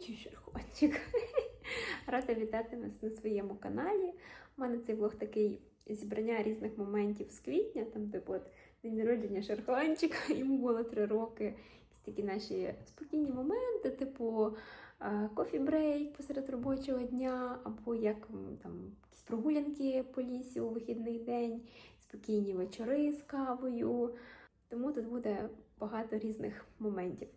чи шерхончик. Рада вітати нас на своєму каналі. У мене цей влог такий зібрання різних моментів з квітня, там, типу, от день народження шерхончика, йому було три роки. Якісь такі наші спокійні моменти, типу кофі-брейк посеред робочого дня, або як там якісь прогулянки по лісі у вихідний день, спокійні вечори з кавою. Тому тут буде багато різних моментів.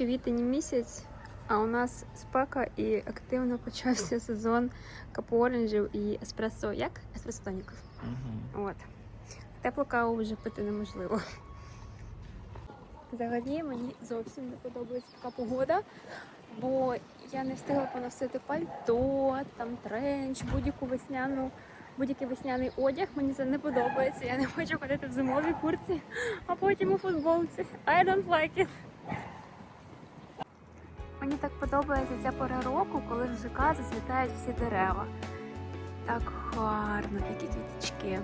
Квітень місяць, а у нас спека і активно почався сезон капу-оранжів і еспресо. Як? Еспресо тоніків. От. Теплу каву вже пити неможливо. Взагалі мені зовсім не подобається така погода, бо я не встигла поносити пальто, там тренч, будь-яку весняну, будь-який весняний одяг. Мені це не подобається. Я не хочу ходити в зимовій курці, а потім у футболці. I don't like it. Мені так подобається ця пора року, коли в ЖК зацвітають всі дерева. Так гарно, які квіточки.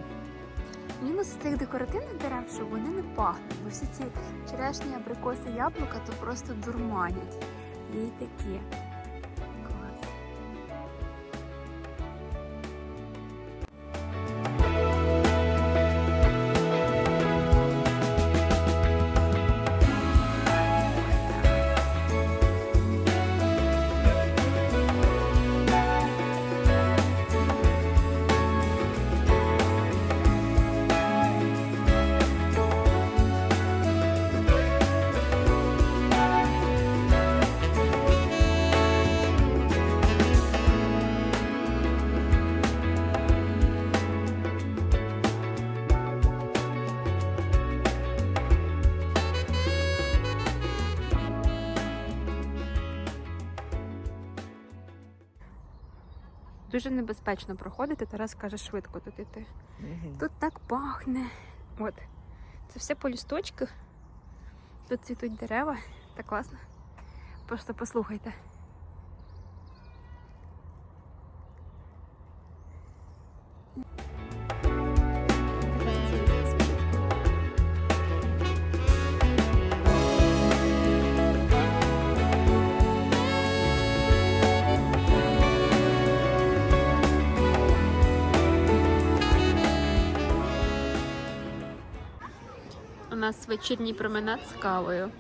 Мінус цих декоративних дерев, що вони не пахнуть, бо всі ці черешні абрикоси, яблука то просто дурманять. Є такі. Дуже небезпечно проходити, Тарас каже, швидко тут іти. Тут так пахне. От. Це все по лісточках. Тут цвітуть дерева. Так класно. Просто послухайте. У нас вечірній променад з кавою.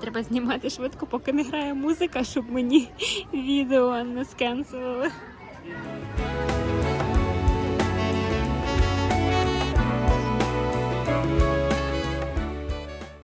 Треба знімати швидко, поки не грає музика, щоб мені відео не скенсували.